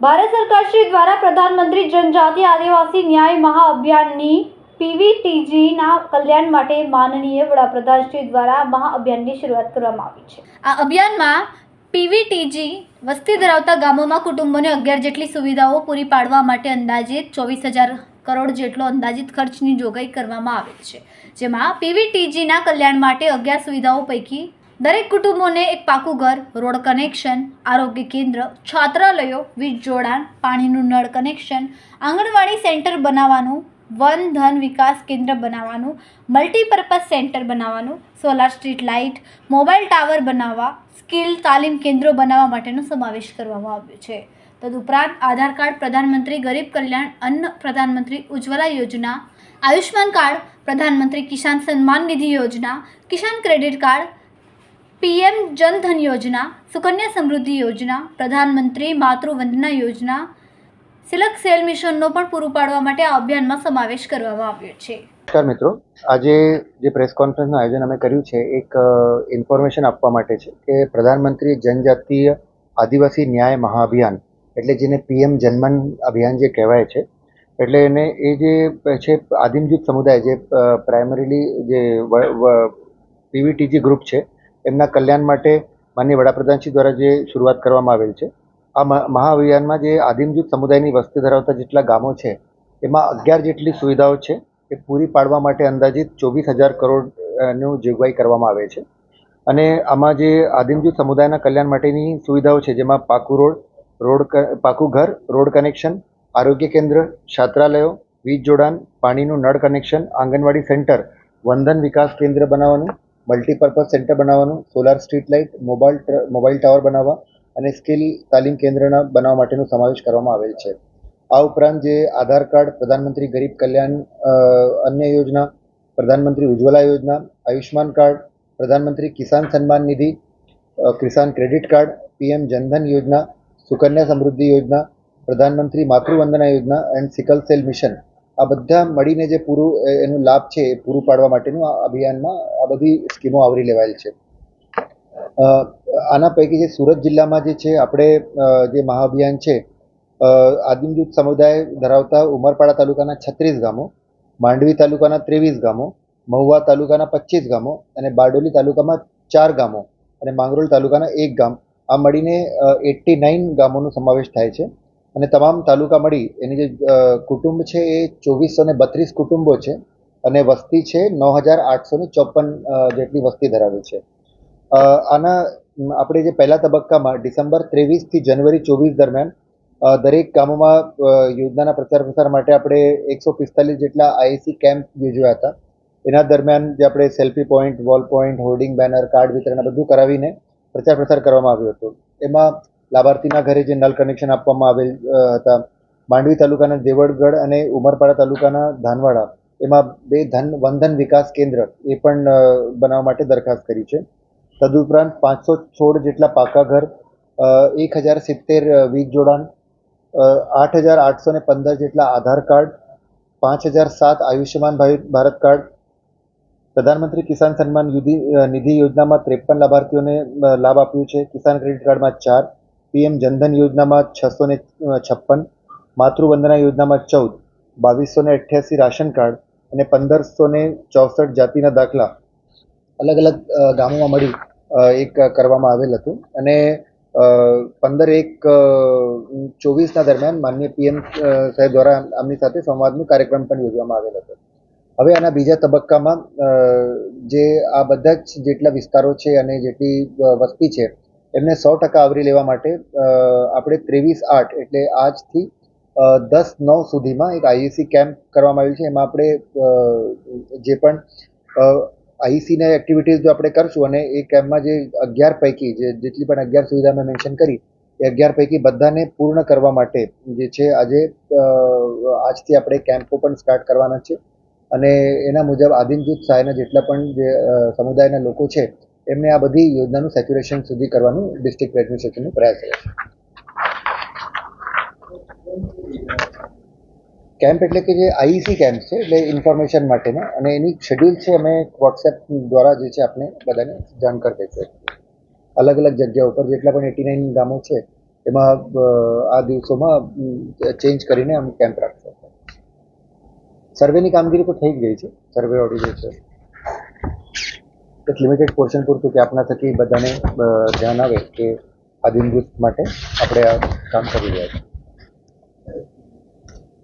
ભારત સરકાર શ્રી દ્વારા પ્રધાનમંત્રી જનજાતિ આદિવાસી ન્યાય મહાઅભિયાનની પીવીટીજીના કલ્યાણ માટે માનનીય વડાપ્રધાન શ્રી દ્વારા મહાઅભિયાનની શરૂઆત કરવામાં આવી છે. આ અભિયાનમાં પીવીટીજી વસ્તી ધરાવતા ગામોમાં કુટુંબોને અગિયાર જેટલી સુવિધાઓ પૂરી પાડવા માટે અંદાજિત ચોવીસ હજાર કરોડ જેટલો અંદાજિત ખર્ચની જોગવાઈ કરવામાં આવેલ છે. જેમાં પીવીટીજીના કલ્યાણ માટે અગિયાર સુવિધાઓ પૈકી દરેક કુટુંબોને એક પાકું ઘર, રોડ કનેક્શન આરોગ્ય કેન્દ્ર, છાત્રાલયો, વીજ જોડાણ, પાણીનું નળ કનેક્શન આંગણવાડી સેન્ટર બનાવવાનું, વન ધન વિકાસ કેન્દ્ર બનાવવાનું મલ્ટીપર્પઝ સેન્ટર બનાવવાનું solar street light mobile tower બનાવવા, સ્કિલ તાલીમ કેન્દ્રો બનાવવા માટેનો સમાવેશ કરવામાં આવ્યો છે. તદુપરાંત આધાર કાર્ડ પ્રધાનમંત્રી ગરીબ કલ્યાણ અન્ન પ્રધાનમંત્રી ઉજ્જવલા યોજના આયુષ્માન કાર્ડ પ્રધાનમંત્રી Kisan Samman Nidhi Yojana, Kisan credit card PM Jan Dhan Yojana, Sukanya Samriddhi યોજના, પ્રધાનમંત્રી માતૃવંદના યોજના, સિલક સેલ મિશનનો પણ પૂરું પાડવા માટે આ અભિયાનમાં સમાવેશ કરવામાં આવ્યો છે. નમસ્કાર મિત્રો. આજે જે પ્રેસ કોન્ફરન્સનું આયોજન અમે કર્યું છે, એક ઇન્ફોર્મેશન આપવા માટે છે કે પ્રધાનમંત્રી જનજાતીય આદિવાસી ન્યાય મહાઅભિયાન, એટલે જેને પીએમ જનમન અભિયાન જે કહેવાય છે, એટલે એને એ જે છે આદિમ સમુદાય જે પ્રાઇમરીલી જે પીવીટીજી ગ્રુપ છે એમના કલ્યાણ માટે માનનીય વડાપ્રધાનશ્રી દ્વારા જે શરૂઆત કરવામાં આવેલ છે, આ મહા- મહાઅભિયાનમાં જે આદિમ સમુદાયની વસ્તી ધરાવતા જેટલા ગામો છે, એમાં અગિયાર જેટલી સુવિધાઓ છે, એ પૂરી પાડવા માટે અંદાજિત ચોવીસ હજાર કરોડનું જોગવાઈ કરવામાં આવે છે. અને આમાં જે આદિમ જૂથ સમુદાયના કલ્યાણ માટેની સુવિધાઓ છે, જેમાં પાકું રોડ રોડ પાકું ઘર, રોડ કનેક્શન, આરોગ્ય કેન્દ્ર, છાત્રાલયો, વીજ જોડાણ, પાણીનું નળ કનેક્શન, આંગણવાડી સેન્ટર, વંદન વિકાસ કેન્દ્ર બનાવવાનું મલ્ટીપર્પઝ સેન્ટર બનાવવાનું solar street light mobile mobile tower બનાવવા અને સ્કિલ તાલીમ કેન્દ્રના બનાવવા માટેનો સમાવેશ કરવામાં આવેલ છે. આ ઉપરાંત જે આધાર કાર્ડ, પ્રધાનમંત્રી ગરીબ કલ્યાણ અન્ય યોજના, પ્રધાનમંત્રી ઉજ્જવલા યોજના Ayushman card, Pradhan Mantri Kisan Samman Nidhi Kisan credit card, PM Jan Dhan Yojana, Sukanya Samriddhi યોજના, પ્રધાનમંત્રી માતૃવંદના યોજના, એન્ડ સિકલ સેલ મિશન. આ બધા મળીને જે પૂરું એનું લાભ છે એ પૂરું પાડવા માટેનું આ અભિયાનમાં આ બધી સ્કીમો આવરી લેવાયેલ છે. આના પૈકી જે સુરત જિલ્લામાં જે છે, આપણે જે મહાઅભિયાન છે આદિમ જૂથ સમુદાય ધરાવતા ઉમરપાડા તાલુકાના છત્રીસ ગામો, માંડવી તાલુકાના ત્રેવીસ ગામો, મહુવા તાલુકાના પચીસ ગામો અને બારડોલી તાલુકામાં ચાર ગામો અને માંગરોળ તાલુકાના એક ગામ. આ મળીને એટ્ટી નાઇન ગામોનો સમાવેશ થાય છે. અને તમામ તાલુકા મળી એની જે કુટુંબ છે એ ચોવીસો ને બત્રીસ કુટુંબો છે અને વસ્તી છે નવ હજાર આઠસો ને ચોપન જેટલી વસ્તી ધરાવે છે. આના આપણે જે પહેલા તબક્કામાં ડિસેમ્બર ત્રેવીસથી જનવરી ચોવીસ દરમિયાન દરેક ગામોમાં યોજનાના પ્રચાર પ્રસાર માટે આપણે એકસો પિસ્તાલીસ જેટલા આઈએસી કેમ્પ યોજ્યા હતા. એના દરમિયાન જે આપણે selfie point, wall point, hoarding banner, card વિતરણ બધું કરાવીને પ્રચાર પ્રસાર કરવામાં આવ્યો હતો. એમાં લાભાર્થીના ઘરે જે નલ કનેક્શન આપવામાં આવેલ હતા. માંડવી તાલુકાના દેવળગઢ અને ઉમરપાડા તાલુકાના ધાનવાડા. એમાં બે ધન, વંધન વિકાસ કેન્દ્ર એ પણ બનાવવા માટે દરખાસ્ત કરી છે. તદુપરાંત પાંચસો છોડ જેટલા પાકા ઘર એક હજાર સિત્તેર વીજ જોડાણ આઠ હજાર આઠસો ને પંદર જેટલા આધાર કાર્ડ, પાંચ હજાર સાત આયુષ્યમાન ભારત કાર્ડ, પ્રધાનમંત્રી કિસાન સન્માન નિધિ યોજનામાં ત્રેપન લાભાર્થીઓને લાભ આપ્યું છે. કિસાન ક્રેડિટ કાર્ડમાં ચાર પીએમ જનધન યોજનામાં છસો ને છપ્પન, માતૃવંદના યોજનામાં ચૌદ, બાવીસો ને અઠ્યાસી રાશન કાર્ડ અને પંદરસો ને ચોસઠ જાતિના દાખલા અલગ અલગ ગામોમાં મળી એક કરવામાં આવેલ હતું. અને પંદર એક ચોવીસના દરમિયાન માનનીય પીએમ સાહેબ દ્વારા આમની સાથે સંવાદનો કાર્યક્રમ પણ યોજવામાં આવેલ હતો. હવે આના બીજા તબક્કામાં જે આ બધા જ જેટલા વિસ્તારો છે અને જેટલી વસ્તી છે એમને સો ટકા આવરી લેવા માટે આપણે ત્રેવીસ આઠ એટલે આજથી દસ નવ સુધીમાં એક આઈએસી કેમ્પ કરવામાં આવ્યું છે. એમાં આપણે જે પણ આઈસીના એક્ટિવિટીઝ જો આપણે કરશું અને એ કેમ્પમાં જે અગિયાર પૈકી, જે જેટલી પણ અગિયાર સુવિધા મેં મેન્શન કરી, એ અગિયાર પૈકી બધાને પૂર્ણ કરવા માટે જે છે આજે આજથી આપણે કેમ્પો પણ સ્ટાર્ટ કરવાના છે. અને એના મુજબ આદિમ જૂથ સહાયના જેટલા પણ જે સમુદાયના લોકો છે એમને આ બધી યોજનાનું સેચ્યુરેશન સુધી કરવાનું ડિસ્ટ્રિક્ટ એડમિનિસ્ટ્રેશનનો પ્રયાસ રહેશે કેમ્પ એટલે કે જે આઈસી કેમ્પ છે, એટલે ઇન્ફોર્મેશન માટેના, અને એની શેડ્યુલ છે અમે વોટ્સએપ દ્વારા જે છે આપણે બધાને જાણ કરી દઈશું અલગ અલગ જગ્યા ઉપર, જેટલા પણ એટી નાઇન ગામો છે, એમાં આ દિવસોમાં ચેન્જ કરીને અમે કેમ્પ રાખશું. સર્વેની કામગીરી તો થઈ જ ગઈ છે. સર્વે ઓડી જે છે. એક લિમિટેડ પોર્શન પૂરતું કે આપણા થકી બધાને ધ્યાન આવે કે આ દિન માટે આપણે આ કામ કરી રહ્યા છીએ.